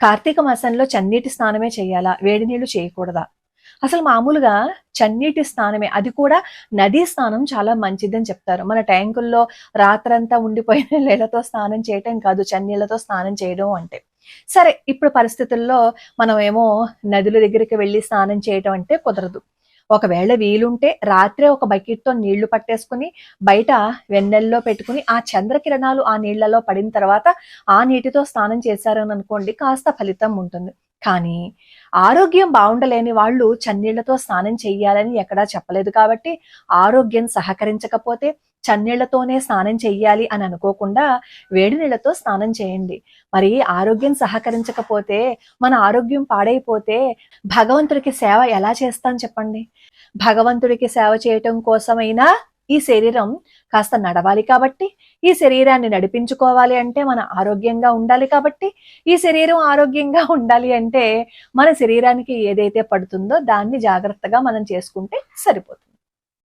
కార్తీక మాసంలో చన్నీటి స్నానమే చేయాలా? వేడి నీళ్ళు చేయకూడదా? అసలు మామూలుగా చన్నీటి స్నానమే. అది కూడా నదీ స్నానం చాలా మంచిదని చెప్తారు. మన ట్యాంకుల్లో రాత్రంతా ఉండిపోయిన నీళ్ళతో స్నానం చేయటం కాదు చన్నీళ్ళతో స్నానం చేయడం అంటే. సరే ఇప్పుడు పరిస్థితుల్లో మనం ఏమో నదుల దగ్గరికి వెళ్ళి స్నానం చేయటం అంటే కుదరదు. ఒకవేళ వీలుంటే రాత్రే ఒక బకెట్తో నీళ్ళు పట్టేసుకుని బయట వెన్నెల్లో పెట్టుకుని ఆ చంద్రకిరణాలు ఆ నీళ్ళలో పడిన తర్వాత ఆ నీటితో స్నానం చేశారని అనుకోండి కాస్త ఫలితం ఉంటుంది. కానీ ఆరోగ్యం బాగుండలేని వాళ్ళు చన్నీళ్ళతో స్నానం చెయ్యాలని ఎక్కడా చెప్పలేదు కాబట్టి ఆరోగ్యం సహకరించకపోతే చన్నీళ్ళతోనే స్నానం చెయ్యాలి అని అనుకోకుండా వేడి నీళ్ళతో స్నానం చేయండి. మరి ఆరోగ్యం సహకరించకపోతే మన ఆరోగ్యం పాడైపోతే భగవంతుడికి సేవ ఎలా చేస్తాం చెప్పండి? భగవంతుడికి సేవ చేయటం కోసమైనా ఈ శరీరం కాస్త నడవాలి కాబట్టి ఈ శరీరాన్ని నడిపించుకోవాలి అంటే మన ఆరోగ్యంగా ఉండాలి కాబట్టి ఈ శరీరం ఆరోగ్యంగా ఉండాలి అంటే మన శరీరానికి ఏదైతే పడుతుందో దాన్ని జాగ్రత్తగా మనం చేసుకుంటే సరిపోతుంది.